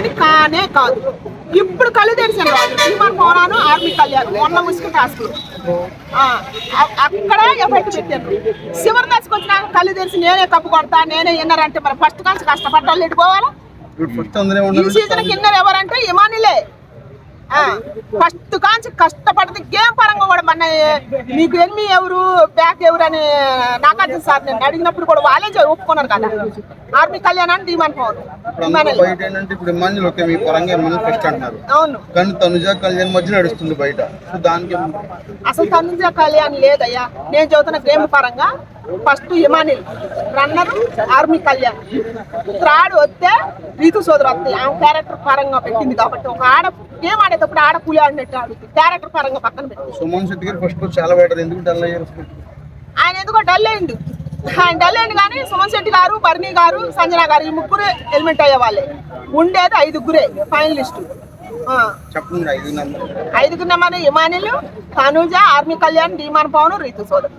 అని కానే కాదు. ఇప్పుడు కళ్ళు తెరిచాను భీమన్ పవనాను ఆర్మీ కళ్యాణ్. మొన్న ముసుగు టాస్క్లు అక్కడ ఎఫెక్ట్ పెట్టారు. చివరి దశకు వచ్చినాక కళ్ళు తెరిచి నేనే కప్పు కొడతా నేనే విన్నర్ అంటే మరి ఫస్ట్ కాంచి కష్టపడ్డ వాళ్ళు ఎటు పోవాలా? ఈ సీజన్ కిన్నర్ ఎవరంటే ఇమానిలే. ఫస్ట్ కాంచి కష్టపడింది గేమ్ పరంగా కూడా మన మీకు ఎన్ని ఎవరు బ్యాక్ ఎవరు అని నాగార్జున సార్ నేను అడిగినప్పుడు కూడా వాళ్ళే ఒప్పుకున్నారు కదా. ఆర్మీ కళ్యాణ్ అని డిమాండ్ పవన్ బయట ఏంటంటే ఇప్పుడు ఇమాన్యుల్ ఓకే మీ పరంగా ఇమాన్యుల్ ఫస్ట్ అంటున్నారు. అవును. కానీ తనుజ కళ్యాణ్ మధ్య నడుస్తుంది బయట. సో దానికి అసలు తనుజ కళ్యాణ్ లేదయ్యా. నేను చదువుతున్న గేమ్ పరంగా first Emmanuel runner army Kalyan. Third వస్తే రీతు సోదరు వస్తాయి ఆమె క్యారెక్టర్ పరంగా పెట్టింది కాబట్టి ఒక ఆడ గేమ్ ఆడేటప్పుడు ఆడ పులి ఆడినట్టు ఆడుతుంది. క్యారెక్టర్ పరంగా పక్కన పెట్టి సుమన్ శెట్టి గారు ఫస్ట్ చాలా బెటర్ ఎందుకు డల్ అయ్యారు? ఆయన ఎందుకో డల్ అయిండు. ఆయన డల్ అయింది కానీ సుమన్ శెట్టి గారు బర్నీ గారు సంజన గారు ఈ ముగ్గురు ఎలిమెంట్ అయ్యే వాళ్ళే. ఉండేది ఐదుగురే ఫైనలిస్టు. ఐదుగురు number Emmanuel Tanuja army Kalyan demon Pavan Reethu సోదరు